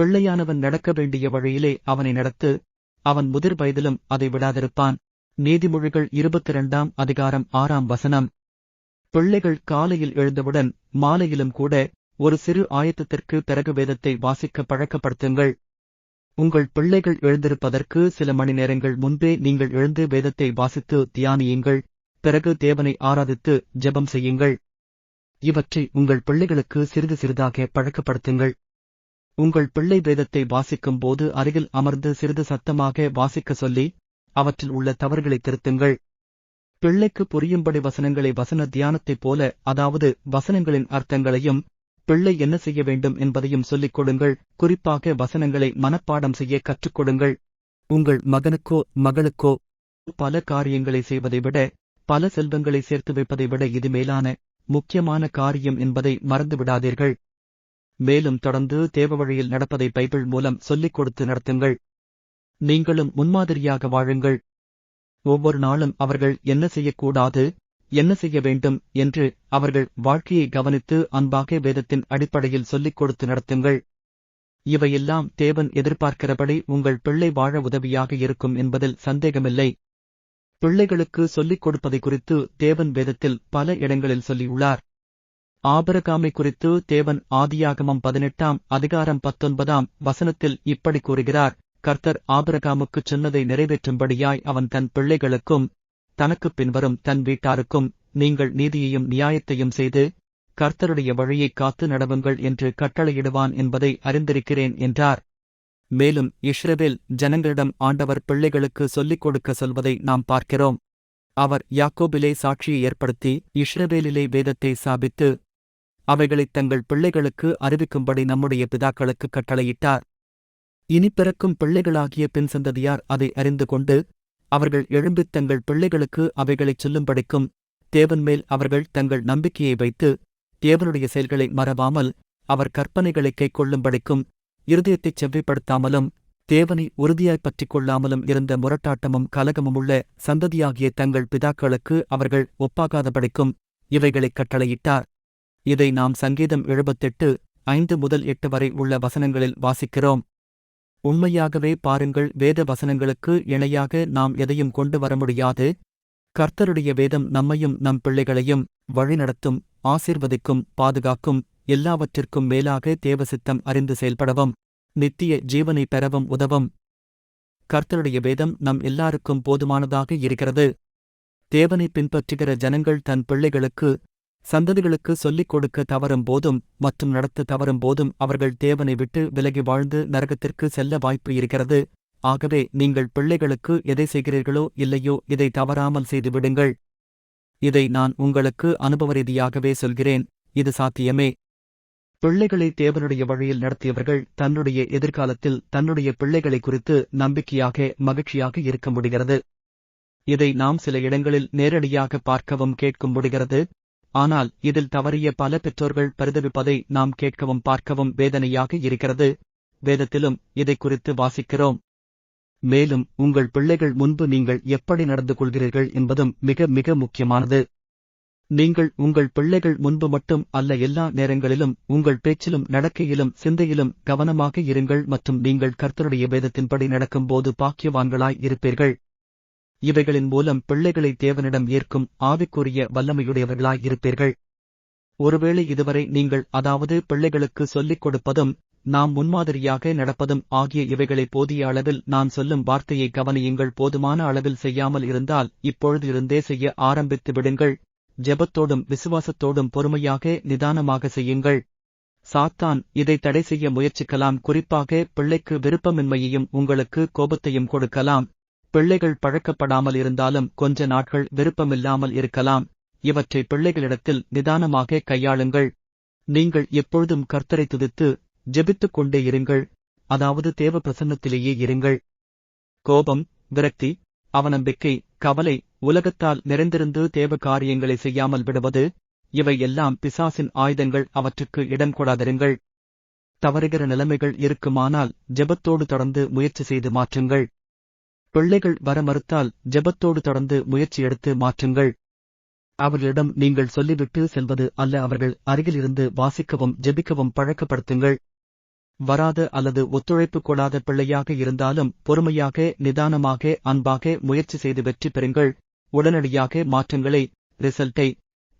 பிள்ளையானவன் நடக்க வேண்டிய வழியிலே அவனை நடத்து அவன் முதிர் வயதிலும் அதை விடாதிருப்பான். நீதிமொழிகள் இருபத்தி இரண்டாம் அதிகாரம் ஆறாம் வசனம். பிள்ளைகள் காலையில் எழுந்தவுடன் மாலையிலும் கூட ஒரு சிறு ஆயத்தத்திற்கு பிறகு வேதத்தை வாசிக்க பழக்கப்படுத்துங்கள். உங்கள் பிள்ளைகள் எழுந்திருப்பதற்கு சில மணி நேரங்கள் முன்பே நீங்கள் எழுந்து வேதத்தை வாசித்து தியானியுங்கள். பிறகு தேவனை ஆராதித்து ஜெபம் செய்யுங்கள். இவற்றை உங்கள் பிள்ளைகளுக்கு சிறிது சிறிதாக பழக்கப்படுத்துங்கள். உங்கள் பிள்ளை வேதத்தை வாசிக்கும் போது அருகில் அமர்ந்து சிறிது சத்தமாக வாசிக்க சொல்லி அவற்றில் உள்ள தவறுகளை திருத்துங்கள். பிள்ளைக்கு புரியும்படி வசனங்களை வசன தியானத்தைப் போல அதாவது வசனங்களின் அர்த்தங்களையும் பிள்ளை என்ன செய்ய வேண்டும் என்பதையும் சொல்லிக் கொடுங்கள். குறிப்பாக வசனங்களை மனப்பாடம் செய்ய கற்றுக் கொடுங்கள். உங்கள் மகனுக்கோ மகளுக்கோ பல காரியங்களை செய்வதை விட பல செல்வங்களை சேர்த்து வைப்பதை விட இது மேலான முக்கியமான காரியம் என்பதை மறந்துவிடாதீர்கள். மேலும் தொடர்ந்து தேவ வழியில் நடப்பதை பைபிள் மூலம் சொல்லிக் கொடுத்து நடத்துங்கள். நீங்களும் முன்மாதிரியாக வாழுங்கள். ஒவ்வொரு நாளும் அவர்கள் என்ன செய்யக்கூடாது என்ன செய்ய வேண்டும் என்று அவர்கள் வாழ்க்கையை கவனித்து அன்பாக வேதத்தின் அடிப்படையில் சொல்லிக் கொடுத்து நடத்துங்கள். இவையெல்லாம் தேவன் எதிர்பார்க்கிறபடி உங்கள் பிள்ளை வாழ உதவியாக இருக்கும் என்பதில் சந்தேகமில்லை. பிள்ளைகளுக்கு சொல்லிக் கொடுப்பதை குறித்து தேவன் வேதத்தில் பல இடங்களில் சொல்லியுள்ளார். ஆபரகாமை குறித்து தேவன் ஆதியாகமம் பதினெட்டாம் அதிகாரம் பத்தொன்பதாம் வசனத்தில் இப்படி கூறுகிறார் கர்த்தர் ஆபரகாமுக்குச் சொன்னதை நிறைவேற்றும்படியாய் அவன் தன் பிள்ளைகளுக்கும் தனக்குப் பின்வரும் தன் வீட்டாருக்கும் நீங்கள் நீதியையும் நியாயத்தையும் செய்து கர்த்தருடைய வழியைக் காத்து நடவுங்கள் என்று கட்டளையிடுவான் என்பதை அறிந்திருக்கிறேன் என்றார். மேலும் இஸ்ரவேல் ஜனங்களிடம் ஆண்டவர் பிள்ளைகளுக்கு சொல்லிக் கொடுக்க சொல்வதை நாம் பார்க்கிறோம். அவர் யாக்கோபிலே சாட்சியை ஏற்படுத்தி இஸ்ரவேலிலே வேதத்தை சாபித்து அவைகளைத் தங்கள் பிள்ளைகளுக்கு அறிவிக்கும்படி நம்முடைய பிதாக்களுக்கு கட்டளையிட்டார். இனி பிறக்கும் பிள்ளைகளாகிய பின் சந்ததியார் அதை அறிந்து கொண்டு அவர்கள் எழும்பித் தங்கள் பிள்ளைகளுக்கு அவைகளைச் சொல்லும்படிக்கும் தேவன் மேல் அவர்கள் தங்கள் நம்பிக்கையை வைத்து தேவனுடைய செயல்களை மறவாமல் அவர் கற்பனைகளை கைக்கொள்ளும்படிக்கும் இருதயத்தைச் செவ்விப்படுத்தாமலும் தேவனை உறுதியாய்ப் பற்றிக் கொள்ளாமலும் இருந்த முரட்டாட்டமும் கலகமும் உள்ள சந்ததியாகிய தங்கள் பிதாக்களுக்கு அவர்கள் ஒப்பாகாதபடிக்கும் இவைகளைக் கட்டளையிட்டார். இதை நாம் சங்கீதம் எழுபத்தெட்டு ஐந்து முதல் எட்டு வரை உள்ள வசனங்களில் வாசிக்கிறோம். உண்மையாகவே பாருங்கள் வேத வசனங்களுக்கு இணையாக நாம் எதையும் கொண்டு வர முடியாது. கர்த்தருடைய வேதம் நம்மையும் நம் பிள்ளைகளையும் வழிநடத்தும் ஆசிர்வதிக்கும் பாதுகாக்கும் எல்லாவற்றிற்கும் மேலாக தேவசித்தம் அறிந்து செயல்படவும் நித்திய ஜீவனை பெறவும் உதவும். கர்த்தருடைய வேதம் நம் எல்லாருக்கும் போதுமானதாக இருக்கிறது. தேவனை பின்பற்றுகிற ஜனங்கள் தன் பிள்ளைகளுக்கு சந்ததிகளுக்கு சொல்லிக் கொடுக்க தவறும் போதும் மற்றும் நடத்த தவறும் போதும் அவர்கள் தேவனை விட்டு விலகி வாழ்ந்து நரகத்திற்கு செல்ல வாய்ப்பு இருக்கிறது. ஆகவே நீங்கள் பிள்ளைகளுக்கு எதை செய்கிறீர்களோ இல்லையோ இதை தவறாமல் செய்துவிடுங்கள் இதை நான் உங்களுக்கு அனுபவ ரீதியாகவே சொல்கிறேன். இது சாத்தியமே. பிள்ளைகளை தேவனுடைய வழியில் நடத்தியவர்கள் தன்னுடைய எதிர்காலத்தில் தன்னுடைய பிள்ளைகளை குறித்து நம்பிக்கையாக மகிழ்ச்சியாக இருக்க முடிகிறது. இதை நாம் சில இடங்களில் நேரடியாக பார்க்கவும் கேட்கும் முடிகிறது. ஆனால் இதில் தவறிய பல பெற்றோர்கள் பரிதவிப்பதை நாம் கேட்கவும் பார்க்கவும் வேதனையாக இருக்கிறது. வேதத்திலும் இதை குறித்து வாசிக்கிறோம். மேலும் உங்கள் பிள்ளைகள் முன்பு நீங்கள் எப்படி நடந்து கொள்கிறீர்கள் என்பதும் மிக மிக முக்கியமானது. நீங்கள் உங்கள் பிள்ளைகள் முன்பு மட்டும் அல்ல எல்லா நேரங்களிலும் உங்கள் பேச்சிலும் நடக்கையிலும் சிந்தையிலும் கவனமாக இருங்கள் மற்றும் நீங்கள் கர்த்தருடைய வேதத்தின்படி நடக்கும்போது பாக்கியவான்களாய் இருப்பீர்கள். இவைகளின் மூலம் பிள்ளைகளை தேவனிடம் ஏற்கும் ஆவிக்குரிய வல்லமையுடையவர்களாய் இருப்பீர்கள் ஒருவேளை இதுவரை நீங்கள் அதாவது பிள்ளைகளுக்கு சொல்லிக் கொடுப்பதும் நாம் முன்மாதிரியாக நடப்பதும் ஆகிய இவைகளை போதிய அளவில் நான் சொல்லும் வார்த்தையை கவனியுங்கள். போதுமான அளவில் செய்யாமல் இருந்தால் இப்பொழுது இருந்தே செய்ய ஆரம்பித்து விடுங்கள். ஜெபத்தோடும் விசுவாசத்தோடும் பொறுமையாக நிதானமாக செய்யுங்கள். சாத்தான் இதை தடை செய்ய முயற்சிக்கலாம். குறிப்பாக பிள்ளைக்கு விருப்பமின்மையையும் உங்களுக்கு கோபத்தையும் கொடுக்கலாம். பிள்ளைகள் பழக்கப்படாமல் இருந்தாலும் கொஞ்ச நாட்கள் விருப்பமில்லாமல் இருக்கலாம். இவற்றை பிள்ளைகளிடத்தில் நிதானமாக கையாளுங்கள். நீங்கள் எப்பொழுதும் கர்த்தரை துதித்து ஜெபித்துக் கொண்டே இருங்கள். அதாவது தேவ பிரசன்னத்திலேயே இருங்கள். கோபம் விரக்தி அவநம்பிக்கை கவலை உலகத்தால் நிறைந்திருந்து தேவ காரியங்களை செய்யாமல் விடுவது இவை எல்லாம் பிசாசின் ஆயுதங்கள் அவற்றுக்கு இடம் கொடாதிருங்கள். தவறுகிற நிலைமைகள் இருக்குமானால் ஜெபத்தோடு தொடர்ந்து முயற்சி செய்து மாற்றுங்கள். பிள்ளைகள் வர மறுத்தால் ஜெபத்தோடு தொடர்ந்து முயற்சி எடுத்து மாற்றுங்கள். அவர்களிடம் நீங்கள் சொல்லிவிட்டு செல்வது அல்ல அவர்கள் அருகிலிருந்து வாசிக்கவும் ஜெபிக்கவும் பழக்கப்படுத்துங்கள். வராத அல்லது ஒத்துழைப்பு கொடாத பிள்ளையாக இருந்தாலும் பொறுமையாக நிதானமாக அன்பாக முயற்சி செய்து வெற்றி பெறுங்கள். உடனடியாக மாற்றங்களை ரிசல்ட்டை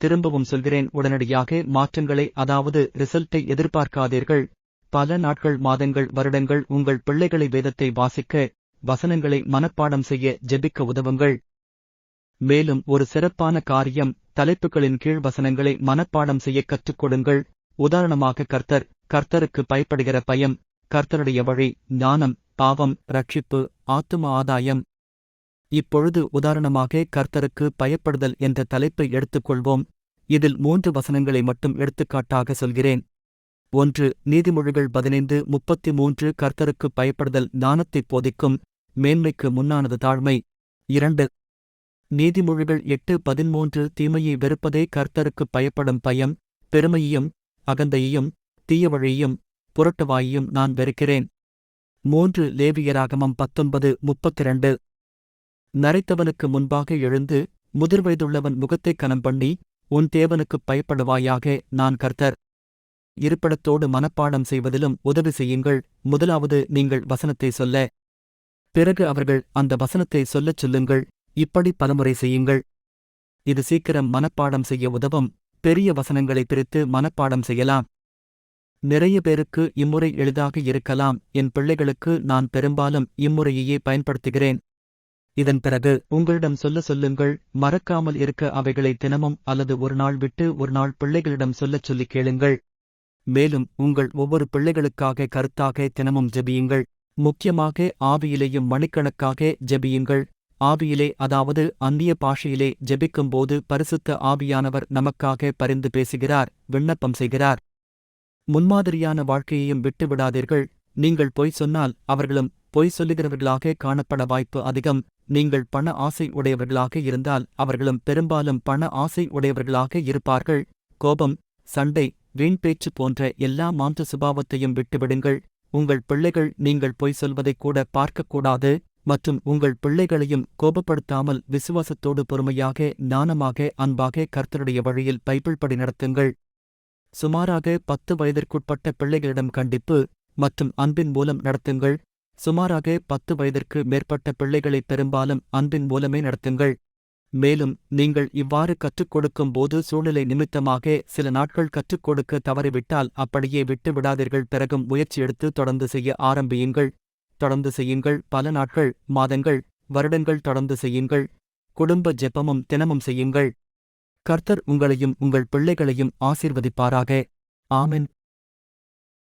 திரும்பவும் சொல்கிறேன் உடனடியாக மாற்றங்களை அதாவது ரிசல்ட்டை எதிர்பார்க்காதீர்கள். பல நாட்கள் மாதங்கள் வருடங்கள் உங்கள் பிள்ளைகளை வேதத்தை வாசிக்க வசனங்களை மனப்பாடம் செய்ய ஜெபிக்க உதவுங்கள். மேலும் ஒரு சிறப்பான காரியம் தலைப்புகளின் கீழ் வசனங்களை மனப்பாடம் செய்ய கற்றுக் கொடுங்கள் உதாரணமாக கர்த்தர் கர்த்தருக்கு பயப்படுகிற பயம் கர்த்தருடைய வழி ஞானம் பாவம் ரட்சிப்பு ஆத்தும ஆதாயம். இப்பொழுது உதாரணமாக கர்த்தருக்கு பயப்படுதல் என்ற தலைப்பை எடுத்துக்கொள்வோம். இதில் மூன்று வசனங்களை மட்டும் எடுத்துக்காட்டாக சொல்கிறேன். ஒன்று நீதிமொழிகள் பதினைந்து முப்பத்தி மூன்று கர்த்தருக்கு பயப்படுதல் ஞானத்தைப் போதிக்கும். மேன்மைக்கு முன்னானது தாழ்மை. இரண்டு நீதிமொழிகள் எட்டு பதிமூன்று தீமையை வெறுப்பதே கர்த்தருக்கு பயப்படும் பயம் பெருமையையும் அகந்தையையும் தீயவழியையும் புரட்டுவாயையும் நான் வெறுக்கிறேன். மூன்று லேவியராகமம் பத்தொன்பது முப்பத்திரண்டு. நரைத்தவனுக்கு முன்பாக எழுந்து முதிர்வயதுள்ளவன் முகத்தைக் கனம் பண்ணி உன் தேவனுக்குப் பயப்படுவாயாக நான் கர்த்தர். இருப்பிடத்தோடு மனப்பாடம் செய்வதிலும் உதவி செய்யுங்கள் முதலாவது நீங்கள் வசனத்தை சொல்ல. பிறகு அவர்கள் அந்த வசனத்தை சொல்லச் சொல்லுங்கள் இப்படி பலமுறை செய்யுங்கள். இது சீக்கிரம் மனப்பாடம் செய்ய உதவும். பெரிய வசனங்களை பிரித்து மனப்பாடம் செய்யலாம். நிறைய பேருக்கு இம்முறை எளிதாக இருக்கலாம். என் பிள்ளைகளுக்கு நான் பெரும்பாலும் இம்முறையையே பயன்படுத்துகிறேன். இதன் பிறகு உங்களிடம் சொல்ல சொல்லுங்கள். மறக்காமல் இருக்க அவைகளை தினமும் அல்லது ஒரு நாள் விட்டு ஒரு நாள் பிள்ளைகளிடம் சொல்லச் சொல்லிக் கேளுங்கள். மேலும் உங்கள் ஒவ்வொரு பிள்ளைகளுக்காக கருத்தாக தினமும் ஜெபியுங்கள். முக்கியமாக ஆவியிலேயும் மணிக்கணக்காக ஜெபியுங்கள். ஆவியிலே அதாவது அந்நிய பாஷையிலே ஜெபிக்கும்போது பரிசுத்த ஆவியானவர் நமக்காக பரிந்து பேசுகிறார் விண்ணப்பம் செய்கிறார். முன்மாதிரியான வாழ்க்கையையும் விட்டுவிடாதீர்கள். நீங்கள் பொய் சொன்னால் அவர்களும் பொய் சொல்லுகிறவர்களாக காணப்பட வாய்ப்பு அதிகம். நீங்கள் பண ஆசை உடையவர்களாக இருந்தால் அவர்களும் பெரும்பாலும் பண ஆசை உடையவர்களாக இருப்பார்கள். கோபம் சண்டை வீண் பேச்சு போன்ற எல்லா மாற்று சுபாவத்தையும் விட்டுவிடுங்கள். உங்கள் பிள்ளைகள் நீங்கள் பொய் சொல்வதைக் கூட பார்க்கக்கூடாது மற்றும் உங்கள் பிள்ளைகளையும் கோபப்படுத்தாமல் விசுவாசத்தோடு பொறுமையாக ஞானமாக அன்பாக கர்த்தருடைய வழியில் பைபிள் படி நடத்துங்கள். சுமாராக பத்து வயதிற்குட்பட்ட பிள்ளைகளிடம் கண்டிப்பு மற்றும் அன்பின் மூலம் நடத்துங்கள். சுமாராக பத்து வயதிற்கு மேற்பட்ட பிள்ளைகளை பெரும்பாலும் அன்பின் மூலமே நடத்துங்கள். மேலும் நீங்கள் இவ்வாறு கற்றுக் கொடுக்கும் போது சூழ்நிலை நிமித்தமாக சில நாட்கள் கற்றுக் கொடுக்க தவறிவிட்டால் அப்படியே விட்டு விடாதீர்கள். பிறகும் முயற்சி எடுத்து தொடர்ந்து செய்ய ஆரம்பியுங்கள். தொடர்ந்து செய்யுங்கள். பல நாட்கள் மாதங்கள் வருடங்கள் தொடர்ந்து செய்யுங்கள். குடும்ப ஜெபமும் தினமும் செய்யுங்கள். கர்த்தர் உங்களையும் உங்கள் பிள்ளைகளையும் ஆசீர்வதிப்பாராக. ஆமின்.